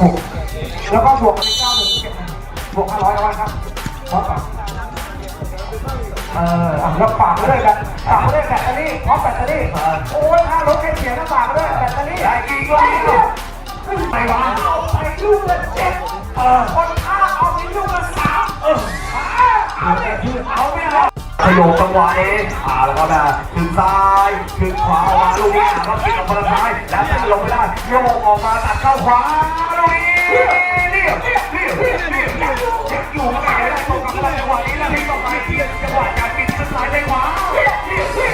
หกแล้วก็บวกกันอีกเก้าหนึ่งเก็บนะบวกห้าร้อยเอาไว้ครับพร้อมกับเอออะแล้วฝากไว้ด้วยกันฝากไว้ด้วยแบตเตอรี่พร้อมแบตเตอรี่โอ้ยถ้ารถแค่เสียน้ำฝากไว้ด้วยแบตเตอรี่ได้กี่ก็ดีขึ้นไปวะเอาไป ลูกละเจ็ดคนข้าเอาไปลูกละสามเอาไปเอาไม่เอาขยงจังหวะเองอ่าแล้วก็แบบถึงซ้ายถึงขวาออกมาลูกนี้อะก็ปิดออกมาทางซ้ายแล้วแต่ลงไม่ได้โยกออกมาตัดเข้าขวาลูกนี้เรียบเรียบเรียบเรียบเรียบอยู่ไม่ได้ตรงกับจังหวะนี้แล้วที่ต่อไปเทียบจังหวะการปิดซ้ายไปขวาเรียบเรียบ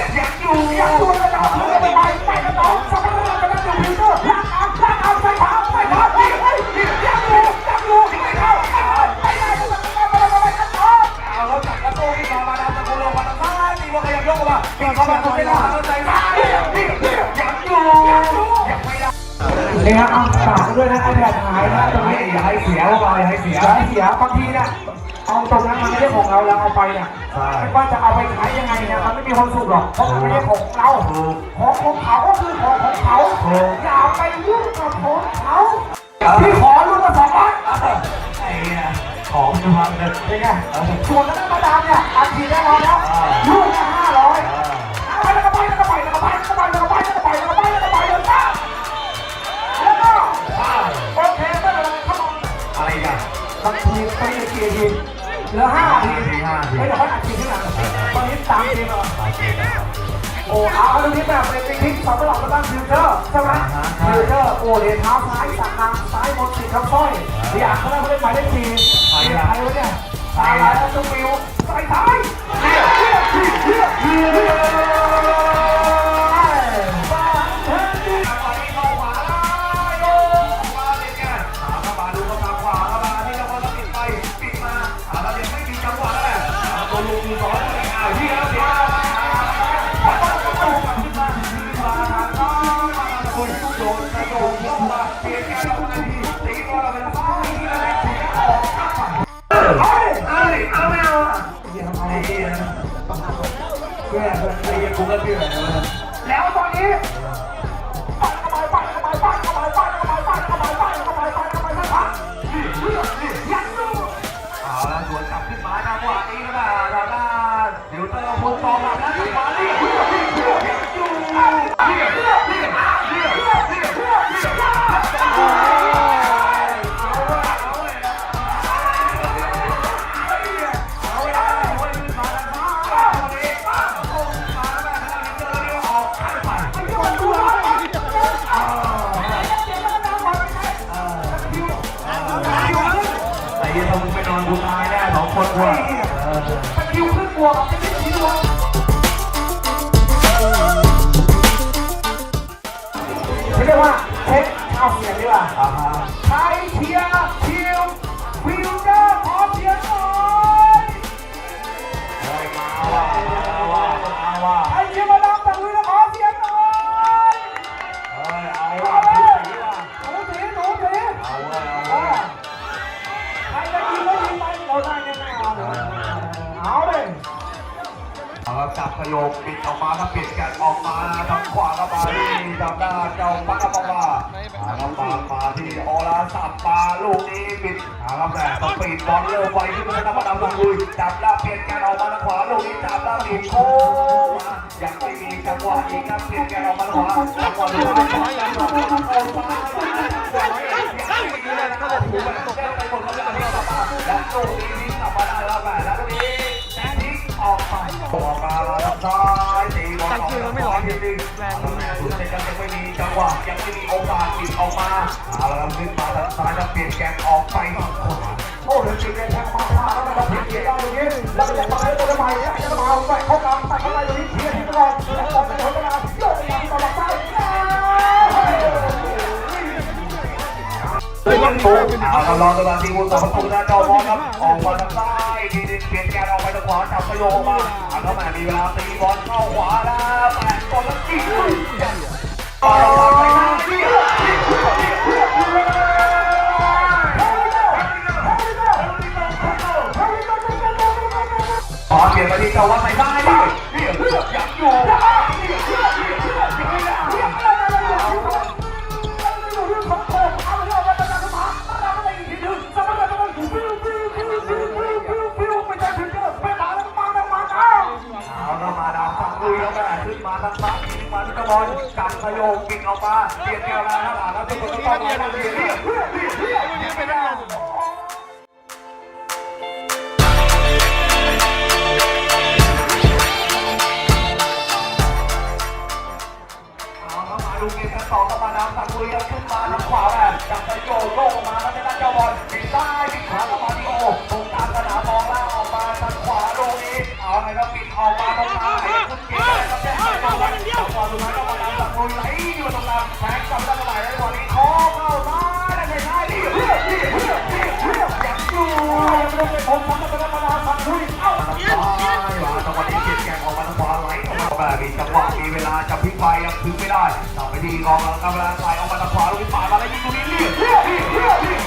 างซ้ายตีว่าขยับยกออกมาปิดเข้ามาตรงนี้นะแล้วใจซ้ายเรียบเรียบเรียบยังอยู่ยังไม่ได้นี่ครับเอาฝากด้วยนะไอแพดหายนะตรงไม่นี้อย่าให้เสียว่าอย่าให้เสียอย่าให้เสียบางทีเนี่ยเอาตรงนั้นมันไม่ใช่ของเราเราเอาไปเนี่ยใช่ไม่ว่าจะเอาไปขายยังไงเนี่ยมันไม่มีความสุขหรอกเพราะมันไม่ใช่ของเราถูกของของเขาก็คือของของเขาถูกอย่าไปยุ่งกับของเขาที่ขอรุ่นละสองร้อยไอ้เนี่ย ของจะพังเลยเป็นไงส่วนนั้นมาดามเนี่ยอัดฉีดแน่นอนแล้วลูกละห้าร้อยไปแล้วก็ไปแล้วก็ไปแล้วก็ไปแล้วก็ไปแล้วก็ไปแล้วก็ไปแล้วก็ไปแล้วก็ไปแล้วก็แล้วก็โอเคไม่เป็นไรครับอะไรกันบางทีไปอีกกี่ทีเหลือห้าทีไม่เดี๋ยวเขาอัดฉีดที่หลังตอนนี้สามทีแล้ว โอ้เอาเอาตรงนี้แบบเป็นพลิกสองตลอดมาตั้งฟิวเจอร์ใช่ไหมฟิวเจอร์โอ้เหรียญเท้าซ้ายสักทางซ้ายบนติดครับสร้อยอยากเขาได้เขาได้หมายเลขสี่ใครวะเนี่ยตายแล้วต้องฟิวใส่ท้ายเรียเรียกเรียกเรียบเรียบ แล้วตอนนี้ แน่สองคนว่ะเออตะคิวขึ้นบวกกับตะคิวเขาเรียกว่าเช็คเอาเสียงดีกว่าใครเชียร์คิววิวเดอร์ขอเสียงหน่อยมาว่ามาว่ามาว่า จับประโยคปิดออกมาครับปิดกันออกมาทางขวาเข้ามาที่ทางด้านเจ้าปักกะปะว่าเอาละปามาที่โอลาสับปาลูกนี้ปิดเอาละแต่ต้องปิดบอลเร็วไวขึ้นมาแล้วมาดำลังลุยจับแล้วเปลี่ยนกันออกมาทางขวาลูกนี้จับแล้วบีบโค้งมายังไม่มีจังหวะอีกครับเปลี่ยนกันออกมาทางขวาจังหวะนี้ไม่ได้ยังไม่ได้โค้งมายังไม่ได้นะครับถูกแบบแก้ไปหมดแล้วเนี่ยและลูกนี้ มาแล้วทางซ้ายตีบอลออกมาไม่ร้อนจริงๆแรงสุดเลยยังไม่มีจังหวะยังไม่มีโอกาสปิดออกมาเอาละครับขึ้นมาทางซ้ายแล้วเปลี่ยนแกนออกไปทางขวาโอ้เดี๋ยวจีนแทงมาพาแล้วมันเพียได้ตรงนี้แล้วก็จะมาตัวใหม่แล้วจะมาใส่เข้ากลางใส่เข้าไปตรงนี้เพียที่ตลอดแล้วก็จะเวลาโยกไเฮ้ยประตูเอาละรอตัวทีมูต่อประตูหน้าจอมองครับออกมาทางซ้ายดีดินเปลี่ยนแกาออกไปทางขวาจับประโยคมาเอาเข้ามามีเวลาตีบอลเข้าขวาแล้วแปะก่นแล้วจิ้งต่อไปทางที่ขอเปลี่ยนไปที่เจ้าวัดไปได้ งที่บอลจับขยงปิดออกมาเปลี่ยนแก้วแล้วครับแล้วทุกคนก็ต้องมาเปลี่ยนเรียบเรียบเรียบเรียบเรียบไปแล้วเอาเข้ามาดูเกมกันต่อเข้ามาดาวสังลุยขึ้นมาทางขวาแหละจับไปโยโล่มาแล้วได้เจ้าบอลปิดซ้ายปิดขวาเข้ามาที่โอตรงกลางสนามมองล่างออกมาทางขวาลูกนี้เอาไงครับปิดออกมาตรงกลางไอ้คุณเกม ก่อนว่าจังหวะสุดท้ายเข้ามาดาวสังลุยไหลอยู่ตรงกลางแทงกลับได้เท่าไร่แล้บอลนี้คอเข้าซ้าได้ไม่ได้ดิเพื่อดิเพื่อดิเพื่อยังอยู่ยังไม่ได้ผมทำกันธรรมดาสังลุยเอ้าทางซ้ายมาจังหวะนี้เปลี่ยนแกงออกมาทางขวาไหลออกมาแบบมีจังหวะมีเวลาจะพลิกไปยังถึงไม่ได้ต่อไปที่กองกำลังไหลออกมาทางขวาลูกนี้ปาดมาแล้วยิงตรงนี้